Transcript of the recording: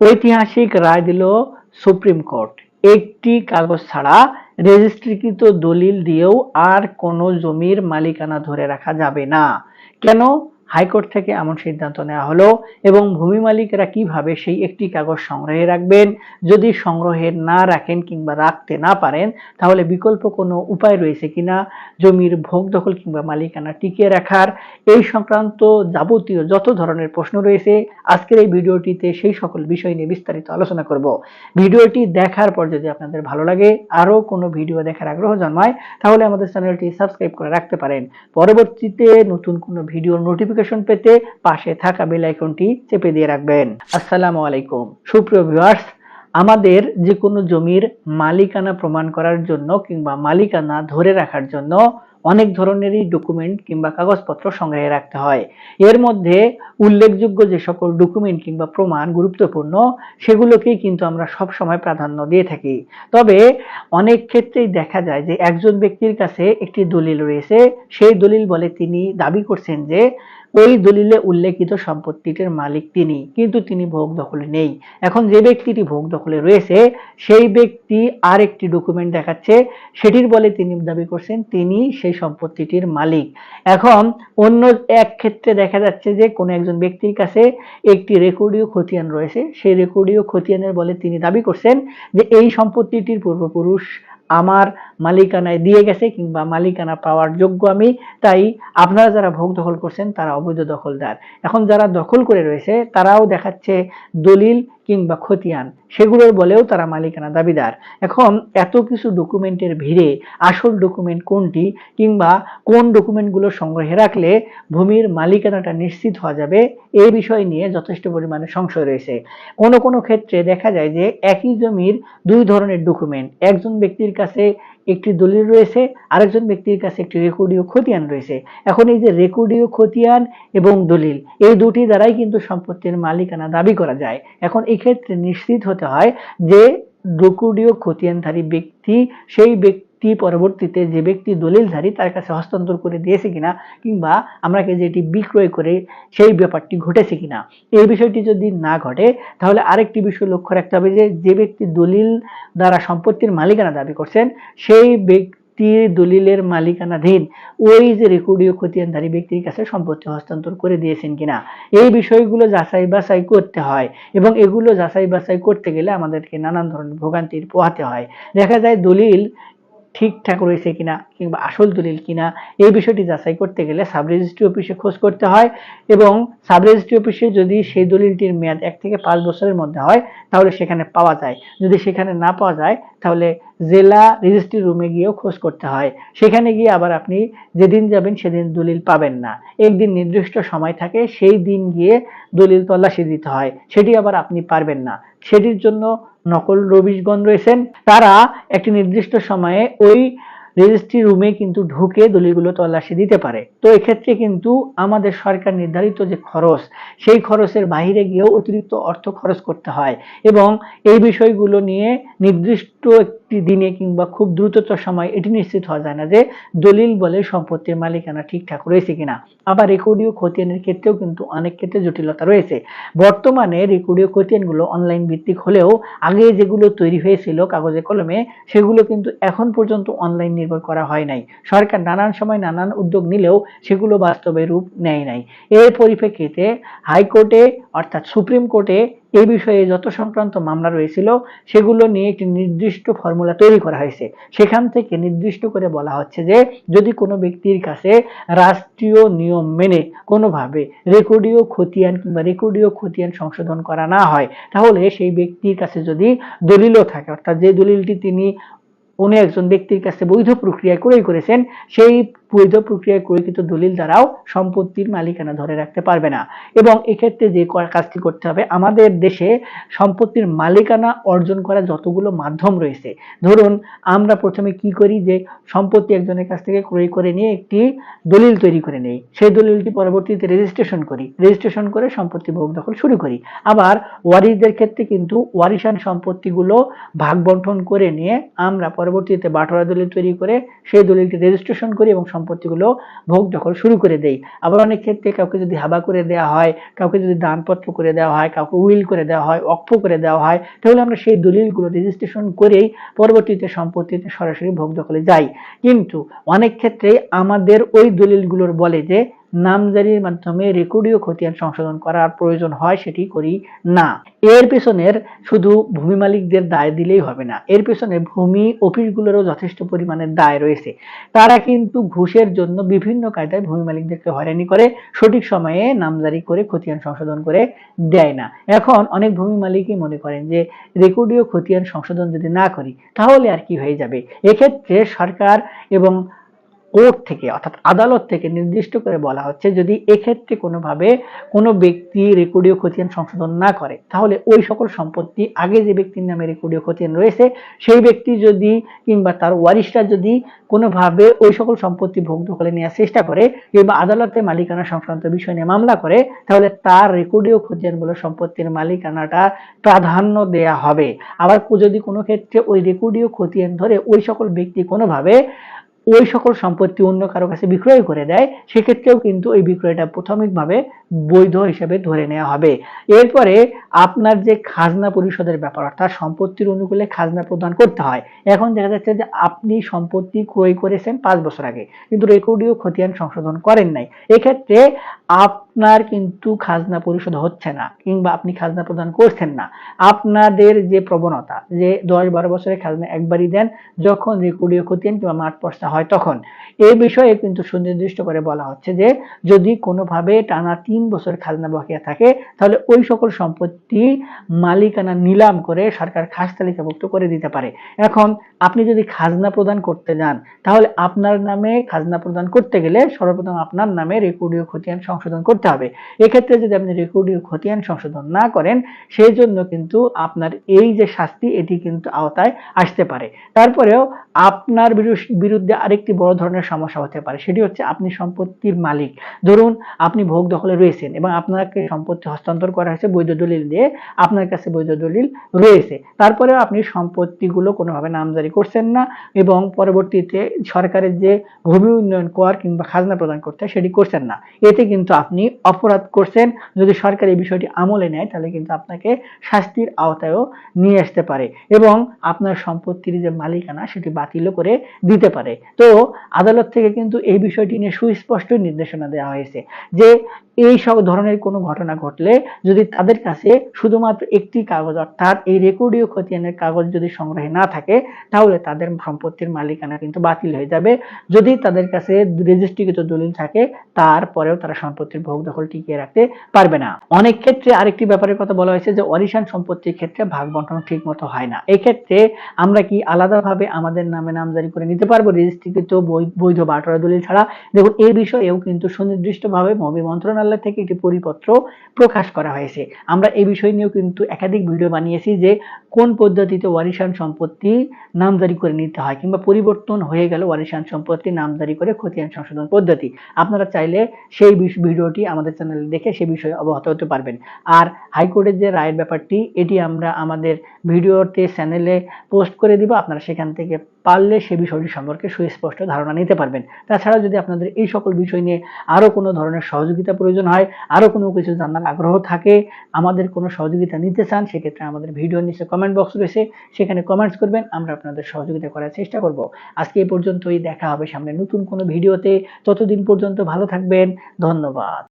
ঐতিহাসিক রায় দিল supreme court. একটি কাগজ ছাড়া রেজিস্ট্রিকৃত দলিল দিয়েও আর কোনো জমির মালিকানা ধরে রাখা যাবে না। কেন? হাইকোর্ট থেকে এমন সিদ্ধান্ত নেওয়া হলো এবং ভূমি মালিকরা কীভাবে সেই একটি কাগজ সংগ্রহে রাখবেন, যদি সংগ্রহে না রাখেন কিংবা রাখতে না পারেন, তাহলে বিকল্প কোনো উপায় রয়েছে কিনা, জমির ভোগ দখল কিংবা মালিকানা টিকিয়ে রাখার, এই সংক্রান্ত যাবতীয় যত ধরনের প্রশ্ন রয়েছে, আজকের এই ভিডিওটিতে সেই সকল বিষয় নিয়ে বিস্তারিত আলোচনা করব। ভিডিওটি দেখার পর যদি আপনাদের ভালো লাগে, আরও কোনো ভিডিও দেখার আগ্রহ জন্মায়, তাহলে আমাদের চ্যানেলটি সাবস্ক্রাইব করে রাখতে পারেন। পরবর্তীতে নতুন কোনো ভিডিওর নোটিফিকেশন পেতে পাশে থাকা বেল আইকনটি চেপে দিয়ে রাখবেন। আসসালামু আলাইকুম। সুপ্রিয় ভিউয়ার্স আমাদের যে কোনো জমির মালিকানা প্রমাণ করার জন্য কিংবা মালিকানা ধরে রাখার জন্য অনেক ধরনেরই ডকুমেন্ট কিংবা কাগজপত্র সংগ্রহে রাখতে হয়। এর মধ্যে উল্লেখযোগ্য যে সকল ডকুমেন্ট কিংবা প্রমাণ গুরুত্বপূর্ণ সেগুলোকেই কিন্তু আমরা সব সময় প্রাধান্য দিয়ে থাকি। তবে অনেক ক্ষেত্রেই দেখা যায় যে একজন ব্যক্তির কাছে একটি দলিল রয়েছে। সেই দলিল বলে তিনি দাবি করছেন যে ওই দলিলে উল্লেখিত সম্পত্তিটির মালিক তিনি, কিন্তু তিনি ভোগ দখলে নেই। এখন যে ব্যক্তিটি ভোগ দখলে রয়েছে, সেই ব্যক্তি আর একটি ডকুমেন্ট দেখাচ্ছে। সেটির বলে তিনি দাবি করছেন, তিনি সেই সম্পত্তিটির মালিক। এখন অন্য এক ক্ষেত্রে দেখা যাচ্ছে যে, কোনো একজন ব্যক্তির কাছে একটি রেকর্ডীয় খতিয়ান রয়েছে। সেই রেকর্ডীয় খতিয়ানের বলে তিনি দাবি করছেন যে, এই সম্পত্তিটির পূর্বপুরুষ আমার মালিকানায় দিয়ে গেছে কিংবা মালিকানা পাওয়ার যোগ্য আমি, তাই আপনারা যারা ভোগ দখল করছেন তারা অবৈধ দখলদার। এখন যারা দখল করে রয়েছে, তারাও দেখাচ্ছে দলিল কিংবা খতিয়ান, সেগুলোর বলেও তারা মালিকানা দাবিদার। এখন এত কিছু ডকুমেন্টের ভিড়ে আসল ডকুমেন্ট কোনটি কিংবা কোন ডকুমেন্টগুলো সংগ্রহে রাখলে ভূমির মালিকানাটা নিশ্চিত হওয়া যাবে এই বিষয় নিয়ে যথেষ্ট পরিমাণে সংশয় রয়েছে। কোনো কোনো ক্ষেত্রে দেখা যায় যে একই জমির দুই ধরনের ডকুমেন্ট, একজন ব্যক্তির কাছে একটি দলিল রয়েছে, আরেকজন ব্যক্তির কাছে একটি রেকর্ডীয় খতিয়ান রয়েছে। এখন এই যে রেকর্ডীয় খতিয়ান এবং দলিল, এই দুটি দ্বারাই কিন্তু সম্পত্তির মালিকানা দাবি করা যায়। এখন এক্ষেত্রে নিশ্চিত হতে হয় যে রেকর্ডীয় খতিয়ানধারী ব্যক্তি সেই ব্যক্তি পরবর্তীতে যে ব্যক্তি দলিলধারী তার কাছে হস্তান্তর করে দিয়েছে কিনা কিংবা আমরা যেটি বিক্রয় করে সেই ব্যাপারটি ঘটেছে কিনা। এই বিষয়টি যদি না ঘটে, তাহলে আরেকটি বিষয় লক্ষ্য রাখতে হবে যে যে ব্যক্তি দলিল দ্বারা সম্পত্তির মালিকানা দাবি করছেন, সেই ব্যক্তির দলিলের মালিকানাধীন ওই যে রেকর্ডীয় খতিয়ানধারী ব্যক্তির কাছে সম্পত্তি হস্তান্তর করে দিয়েছেন কিনা। এই বিষয়গুলো যাচাই বাছাই করতে হয় এবং এগুলো যাচাই বাছাই করতে গেলে আমাদেরকে নানান ধরনের ভোগান্তির পোহাতে হয়। দেখা যায় দলিল ঠিকঠাক রয়েছে কিনা কিংবা আসল দলিল কিনা, এই বিষয়টি যাচাই করতে গেলে সাব রেজিস্ট্রি অফিসে খোঁজ করতে হয় এবং সাব রেজিস্ট্রি অফিসে যদি সেই দলিলটির মেয়াদ এক থেকে পাঁচ বছরের মধ্যে হয়, তাহলে সেখানে পাওয়া যায়। যদি সেখানে না পাওয়া যায়, তাহলে জেলা রেজিস্ট্রি রুমে গিয়েও খোঁজ করতে হয়। সেখানে গিয়ে আবার আপনি যেদিন যাবেন সেদিন দলিল পাবেন না। একদিন নির্দিষ্ট সময় থাকে, সেই দিন গিয়ে দলিল তল্লাশি দিতে হয়। সেটি আবার আপনি পারবেন না। সেটির জন্য নকল রবিশগণ রয়েছেন। তারা একটি নির্দিষ্ট সময়ে ওই রেজিস্ট্রি রুমে কিন্তু ঢুকে দলিলগুলো তল্লাশি দিতে পারে। তো এক্ষেত্রে কিন্তু আমাদের সরকার নির্ধারিত যে খরচ, সেই খরচের বাহিরে গিয়েও অতিরিক্ত অর্থ খরচ করতে হয়। এবং এই বিষয়গুলো নিয়ে নির্দিষ্ট একটি দিনে কিংবা খুব দ্রুততর সময় এটি নিশ্চিত হওয়া যায় না যে দলিল বলে সম্পত্তির মালিকানা ঠিকঠাক রয়েছে কিনা। আবার রেকর্ডীয় খতিয়ানের ক্ষেত্রেও কিন্তু অনেক ক্ষেত্রে জটিলতা রয়েছে। বর্তমানে রেকর্ডীয় খতিয়ানগুলো অনলাইন ভিত্তিক হলেও আগে যেগুলো তৈরি হয়েছিল কাগজে কলমে, সেগুলো কিন্তু এখন পর্যন্ত অনলাইন নির্ভর করা হয় নাই। সরকার নানান সময় নানান উদ্যোগ নিলেও সেগুলো বাস্তবে রূপ নেয় নাই। এর পরিপ্রেক্ষিতে হাইকোর্টে, অর্থাৎ সুপ্রিম কোর্টে এই বিষয়ে যত সংক্রান্ত মামলা রয়েছিল, সেগুলো নিয়ে একটি নির্দিষ্ট ফর্মুলা তৈরি করা হয়েছে। সেখান থেকে নির্দিষ্ট করে বলা হচ্ছে যে, যদি কোনো ব্যক্তির কাছে রাষ্ট্রীয় নিয়ম মেনে কোনোভাবে রেকর্ডীয় খতিয়ান কিংবা রেকর্ডীয় খতিয়ান সংশোধন করা না হয়, তাহলে সেই ব্যক্তির কাছে যদি দলিলও থাকে, অর্থাৎ যে দলিলটি তিনি উনি একজন ব্যক্তির কাছে বৈধ প্রক্রিয়া ক্রয় করেছেন, সেই বৈধ প্রক্রিয়ায় ক্রয়কৃত দলিল দ্বারাও সম্পত্তির মালিকানা ধরে রাখতে পারবে না। এবং এক্ষেত্রে যে কাজটি করতে হবে, আমাদের দেশে সম্পত্তির মালিকানা অর্জন করা যতগুলো মাধ্যম রয়েছে, ধরুন আমরা প্রথমে কি করি যে সম্পত্তি একজনের কাছ থেকে ক্রয় করে নিয়ে একটি দলিল তৈরি করে নেই, সেই দলিলটি পরবর্তীতে রেজিস্ট্রেশন করি রেজিস্ট্রেশন করে সম্পত্তি ভোগ দখল শুরু করি। আবার ওয়ারিসদের ক্ষেত্রে কিন্তু ওয়ারিশান সম্পত্তিগুলো ভাগ বন্টন করে নিয়ে আমরা পরবর্তীতে বাটোয়ারা দলিল তৈরি করে সেই দলিলটি রেজিস্ট্রেশন করি এবং সম্পত্তিগুলো ভোগ দখল শুরু করে দেই। আবার অনেক ক্ষেত্রে কাউকে যদি হাবা করে দেওয়া হয়, কাউকে যদি দানপত্র করে দেওয়া হয়, কাউকে উইল করে দেওয়া হয়, অক্ষ করে দেওয়া হয়, তাহলে আমরা সেই দলিলগুলো রেজিস্ট্রেশন করেই পরবর্তীতে সম্পত্তিতে সরাসরি ভোগ দখলে যাই। কিন্তু অনেক ক্ষেত্রে আমাদের ওই দলিলগুলোর বলে যে নামজারির মাধ্যমে রেকর্ডীয় খতিয়ান সংশোধন করার প্রয়োজন হয় সেটি করি না। এর পেছনের শুধু ভূমি মালিকদের দায় দিলেই হবে না। এর পেছনে ভূমি অফিসগুলোরও যথেষ্ট পরিমাণে দায় রয়েছে। তারা কিন্তু ঘুষের জন্য বিভিন্ন কায়দায় ভূমি মালিকদেরকে হয়রানি করে, সঠিক সময়ে নামজারি করে খতিয়ান সংশোধন করে দেয় না। এখন অনেক ভূমি মালিকই মনে করেন যে, রেকর্ডীয় খতিয়ান সংশোধন যদি না করি, তাহলে আর কি হয়ে যাবে? এক্ষেত্রে সরকার এবং কোর্ট থেকে, অর্থাৎ আদালত থেকে নির্দিষ্ট করে বলা হচ্ছে, যদি এক্ষেত্রে কোনোভাবে কোনো ব্যক্তি রেকর্ডীয় খতিয়ান সংশোধন না করে, তাহলে ওই সকল সম্পত্তি আগে যে ব্যক্তির নামে রেকর্ডীয় খতিয়ান রয়েছে, সেই ব্যক্তি যদি কিংবা তার ওয়ারিশরা যদি কোনোভাবে ওই সকল সম্পত্তি ভোগ দখলে নেওয়ার চেষ্টা করে, কিংবা আদালতে মালিকানা সংক্রান্ত বিষয় নিয়ে মামলা করে, তাহলে তার রেকর্ডীয় খতিয়ানগুলো সম্পত্তির মালিকানাটা প্রাধান্য দেয়া হবে। আবার যদি কোনো ক্ষেত্রে ওই রেকর্ডীয় খতিয়ান ধরে ওই সকল ব্যক্তি কোনোভাবে ওই সকল সম্পত্তি অন্য কারও কাছে বিক্রয় করে দেয়, সেক্ষেত্রেও কিন্তু এই বিক্রয়টা প্রাথমিকভাবে বৈধ হিসেবে ধরে নেওয়া হবে। এরপরে আপনার যে খাজনা পরিশোধের ব্যাপার, অর্থাৎ সম্পত্তির অনুকূলে খাজনা প্রদান করতে হয়, এখন দেখা যাচ্ছে যে আপনি সম্পত্তি ক্রয় করেছেন পাঁচ বছর আগে, কিন্তু রেকর্ডীয় খতিয়ান সংশোধন করেন নাই। এক্ষেত্রে আপনার কিন্তু খাজনা পরিশোধ হচ্ছে না, কিংবা আপনি খাজনা প্রদান করছেন না। আপনাদের যে প্রবণতা, যে দশ বারো বছরের খাজনা একবারই দেন, যখন রেকর্ডীয় খতিয়ান কিংবা মাঠ পর্চা হয় তখন। এই বিষয়ে কিন্তু সুনির্দিষ্ট করে বলা হচ্ছে যে, যদি কোনোভাবে টানা তিন বছর খাজনা বকেয়া থাকে, তাহলে ওই সকল সম্পত্তি মালিকানা নিলাম করে সরকার খাস তালিকাভুক্ত করে দিতে পারে। এখন আপনি যদি খাজনা প্রদান করতে যান, তাহলে আপনার নামে খাজনা প্রদান করতে গেলে সর্বপ্রথম আপনার নামে রেকর্ডীয় খতিয়ান সংশোধন করতে হবে। এক্ষেত্রে যদি আপনি রেকর্ডীয় খতিয়ান সংশোধন না করেন সেই জন্য কিন্তু আপনার এই যে শাস্তি, এটি কিন্তু আওতায় আসতে পারে। তারপরেও আপনার বিরুদ্ধে আরেকটি বড় ধরনের সমস্যা হতে পারে। সেটি হচ্ছে আপনি সম্পত্তির মালিক। ধরুন আপনি ভোগ দখলে রয়েছেন এবং আপনাকে সম্পত্তি হস্তান্তর করা হয়েছে বৈধ দলিল দিয়ে, আপনার কাছে বৈধ দলিল রয়েছে। তারপরেও আপনি সম্পত্তিগুলো কোনোভাবে নামজারি করছেন না এবং পরবর্তীতে সরকারের যে ভূমি উন্নয়ন কর কিংবা খাজনা প্রদান করতে সেটি করছেন না। এতে কিন্তু আপনি অপরাধ করছেন, যদি সরকার এই বিষয়টি আমলে নেয়, তাহলে কিন্তু আপনাকে শাস্তির আওতায়ও নিয়ে আসতে পারে এবং আপনার সম্পত্তির যে মালিকানা, সেটি বাতিলও করে দিতে পারে। তো আদালত থেকে কিন্তু এই বিষয়টি নিয়ে সুস্পষ্ট নির্দেশনা দেওয়া হয়েছে যে এই সব ধরনের কোনো ঘটনা ঘটলে যদি তাদের কাছে শুধুমাত্র একটি কাগজ অর্থাৎ এই রেকর্ডীয় খতিয়ানের কাগজ যদি সংগ্রহে না থাকে, তাহলে তাদের সম্পত্তির মালিকানা কিন্তু বাতিল হয়ে যাবে। যদি তাদের কাছে রেজিস্ট্রিকৃত দলিল থাকে, তারপরেও তারা সম্পত্তির ভোগ দখল টিকিয়ে রাখতে পারবে না। অনেক ক্ষেত্রে আরেকটি ব্যাপারের কথা বলা হয়েছে যে, অরিশান সম্পত্তির ক্ষেত্রে ভাগ বন্টন ঠিক মতো হয় না। এক্ষেত্রে আমরা কি আলাদাভাবে আমাদের নামে নামজারি করে নিতে পারব রেজিস্ট্রিকৃত বৈধ বাটোয়ারা দলিল ছাড়া? দেখুন এই বিষয়েও কিন্তু সুনির্দিষ্টভাবে ভূমি মন্ত্রণালয় থেকে একটি পরিপত্র প্রকাশ করা হয়েছে। আমরা এই বিষয় নিয়েও কিন্তু একাধিক ভিডিও বানিয়েছি যে কোন পদ্ধতিতে ওয়ারিশান সম্পত্তি নামজারি করে নিতে হয় কিংবা পরিবর্তন হয়ে গেল ওয়ারিশান সম্পত্তি নামজারি করে খতিয়ান সংশোধন পদ্ধতি। আপনারা চাইলে সেই ভিডিওটি আমাদের চ্যানেলে দেখে সে বিষয়ে অবগত হতে পারবেন। আর হাইকোর্টের যে রায়ের ব্যাপারটি, এটি আমরা আমাদের ভিডিওতে চ্যানেলে পোস্ট করে দিব। আপনারা সেখান থেকে পারলে সে বিষয়টি সম্পর্কে সুস্পষ্ট ধারণা নিতে পারবেন। তাছাড়া যদি আপনাদের এই সকল বিষয় নিয়ে আরও কোনো ধরনের সহযোগিতা প্রয়োজন হয়, আরও কোনো কিছু জানার আগ্রহ থাকে, আমাদের কোনো সহযোগিতা নিতে চান, সেক্ষেত্রে আমাদের ভিডিও নিচে কমেন্ট বক্স রয়েছে, সেখানে কমেন্টস করবেন, আমরা আপনাদের সহযোগিতা করার চেষ্টা করব। আজকে এই পর্যন্তই, দেখা হবে সামনে নতুন কোনো ভিডিওতে। ততদিন পর্যন্ত ভালো থাকবেন, ধন্যবাদ।